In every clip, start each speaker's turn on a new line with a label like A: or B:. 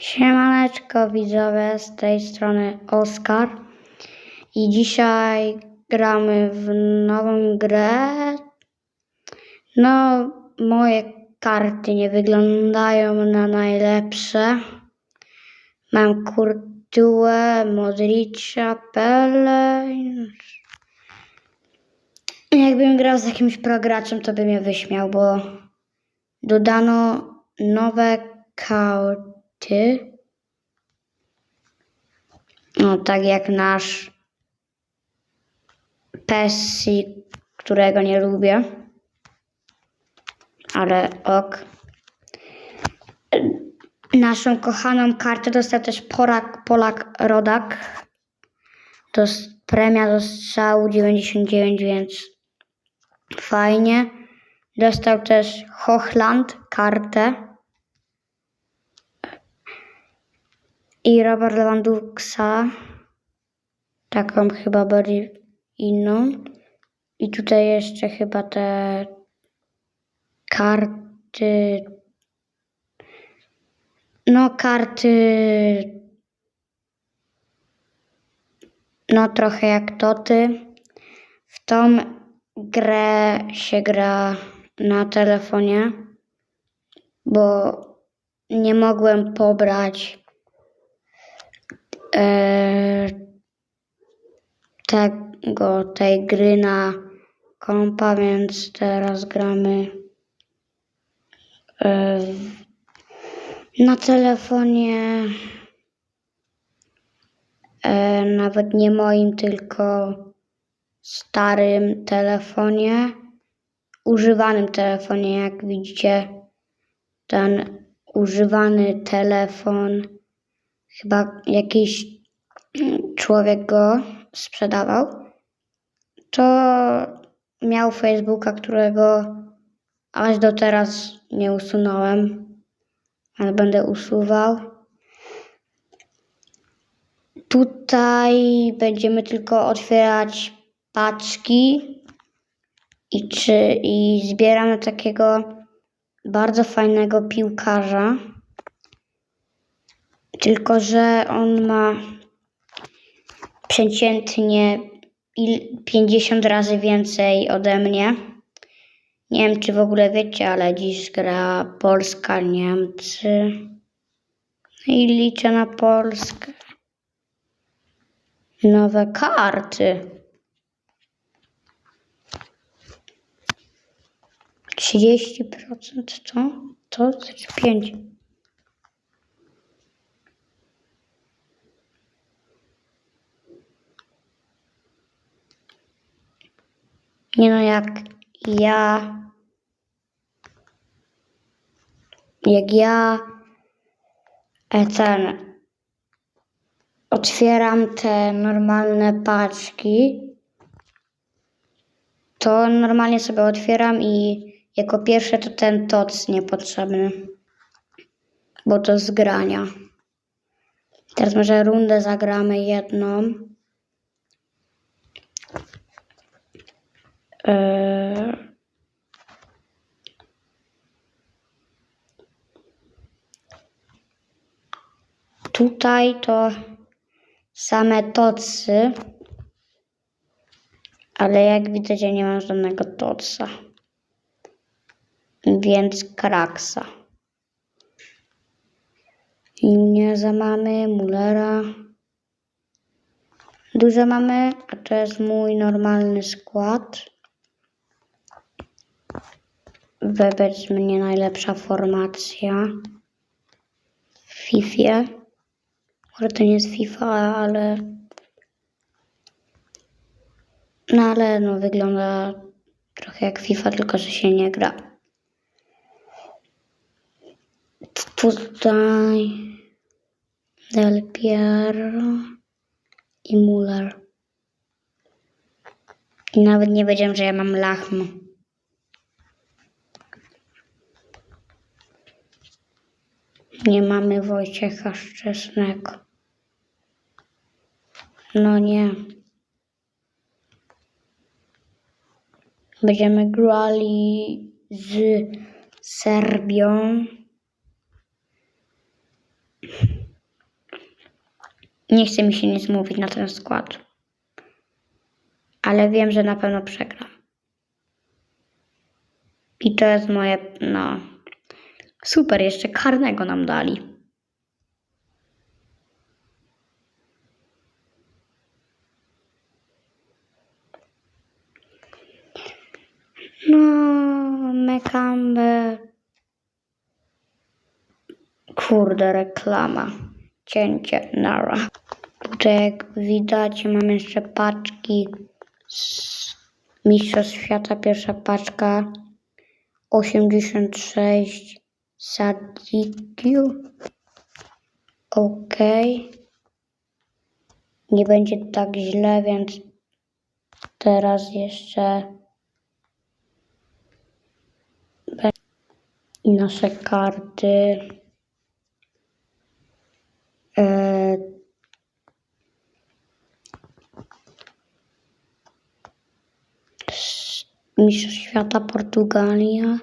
A: Siemaneczko widzowie, z tej strony Oskar i dzisiaj gramy w nową grę. No, moje karty nie wyglądają na najlepsze. Mam Kurtułę, Modricza, Pele. Jakbym grał z jakimś prograczem, to by mnie wyśmiał, bo dodano nowe kauty. No, tak jak nasz Pessi, którego nie lubię. Ale ok. Naszą kochaną kartę dostał też Polak, Polak Rodak. To premia do strzału 99, więc fajnie. Dostał też Hochland kartę. I Robert Lewandowska. Taką chyba bardziej inną. I tutaj jeszcze chyba te karty. No, karty. No, trochę jak toty. W tą grę się gra na telefonie, bo nie mogłem pobrać tego, tej gry na kompa, więc teraz gramy e, na telefonie. E, nawet nie moim, tylko starym telefonie, używanym telefonie, jak widzicie, ten używany telefon, chyba jakiś człowiek go sprzedawał, to miał Facebooka, którego aż do teraz nie usunąłem, ale będę usuwał. Tutaj będziemy tylko otwierać paczki i, czy, i zbieramy takiego bardzo fajnego piłkarza. Tylko, że on ma przeciętnie il- 50 razy więcej ode mnie. Nie wiem, czy w ogóle wiecie, ale dziś gra Polska, Niemcy. I liczę na Polskę. Nowe karty. 30% to? To znaczy 5. Nie no, jak ja. Jak ja ten otwieram te normalne paczki, to normalnie sobie otwieram i jako pierwsze to ten toc niepotrzebny, bo to z grania. Teraz może rundę zagramy jedną. Tutaj to same tocy, ale jak widać ja nie mam żadnego toca, więc kraksa. Nuneza mamy, Mullera. Dużo mamy, a to jest mój normalny skład. Wobec mnie najlepsza formacja w FIFA. Może to nie jest FIFA, ale. No ale no wygląda trochę jak FIFA, tylko że się nie gra. Tutaj Del Piero i Muller. I nawet nie wiedziałem, że ja mam lachmę. Nie mamy Wojciecha Szczesnego. No nie. Będziemy grali z Serbią. Nie chce mi się nic mówić na ten skład. Ale wiem, że na pewno przegram. I to jest moje, no... Super, jeszcze karnego nam dali. No, Mekambe. Kurde, reklama. Cięcie, nara. Jak widać mam jeszcze paczki z Mistrzostw Świata. Pierwsza paczka 86 Sadikiu. Ok. Nie będzie tak źle, więc teraz jeszcze i nasze karty. E, Mistrzostw Świata Portugalia.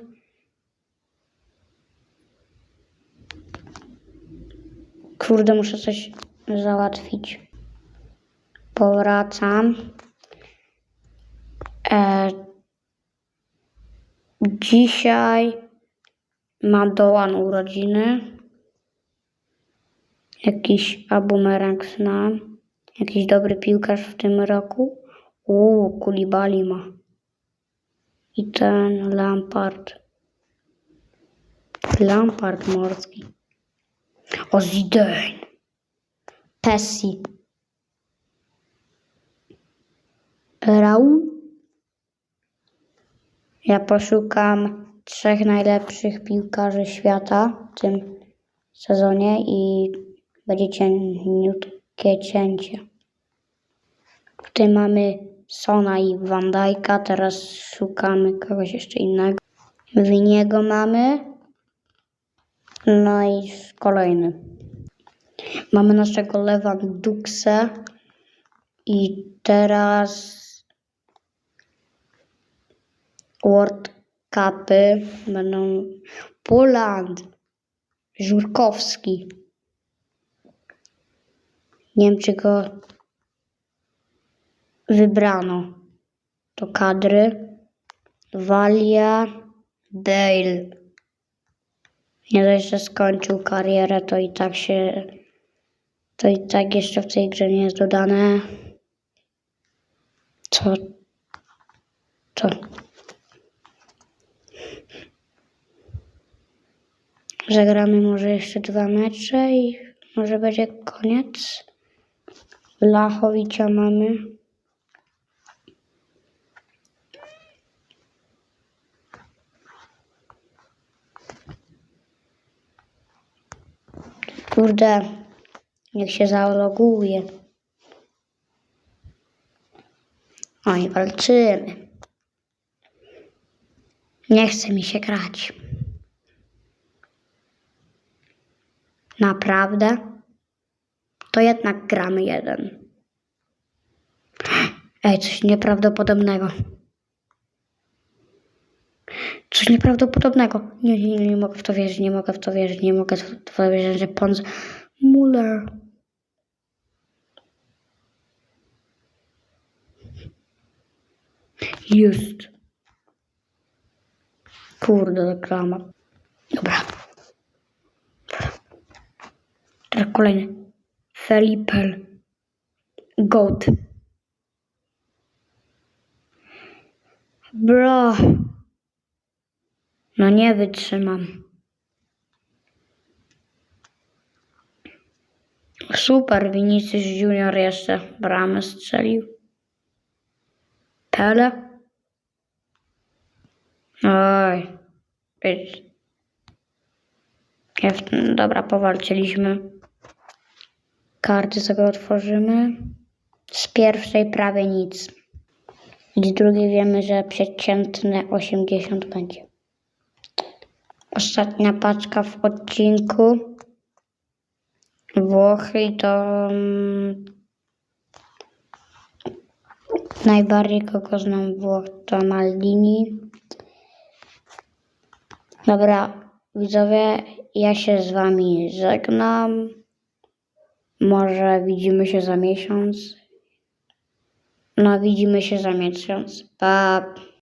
A: Kurde, muszę coś załatwić. Powracam. E, dzisiaj ma Dołan urodziny. Jakiś abumerang znam. Jakiś dobry piłkarz w tym roku. Uuu, Kulibali ma. I ten Lampard. Lampard morski. O, Zidane. Pessi. Raul. Ja poszukam trzech najlepszych piłkarzy świata w tym sezonie i będzie cieniutkie cięcie. Tutaj mamy Sona i Van Dijk'a, teraz szukamy kogoś jeszcze innego. Winiego mamy. No i kolejny. Mamy naszego Lewanduksa i teraz World Cupy będą Poland, Żurkowski. Nie wiem, czy go wybrano do kadry. Walia, Bale. Nie dość, że skończył karierę, to i tak się. To i tak jeszcze w tej grze nie jest dodane. Co? Co? Zagramy może jeszcze dwa mecze i może będzie koniec. Blachowicza mamy. Kurde, niech się zaloguje. Oj, walczymy. Nie chce mi się grać. Naprawdę? To jednak gramy jeden. Ej, coś nieprawdopodobnego. Coś nieprawdopodobnego. Nie, nie, nie, nie mogę w to wierzyć, nie mogę w to wierzyć, nie mogę w to wierzyć, że Pons... Muller. Jest. Kurde, reklama. Dobra. Teraz kolejny. Felipel. Goat. Bro. No nie wytrzymam. Super, Vinicius Junior jeszcze bramę strzelił. Pele. Oj. Dobra, powalczyliśmy. Karty sobie otworzymy. Z pierwszej prawie nic. Z drugiej wiemy, że przeciętne 80 będzie. Ostatnia paczka w odcinku. Włochy to mm, najbardziej kogo znam Włoch to Maldini. Dobra, widzowie, ja się z wami żegnam. Może widzimy się za miesiąc. No, widzimy się za miesiąc. Pa!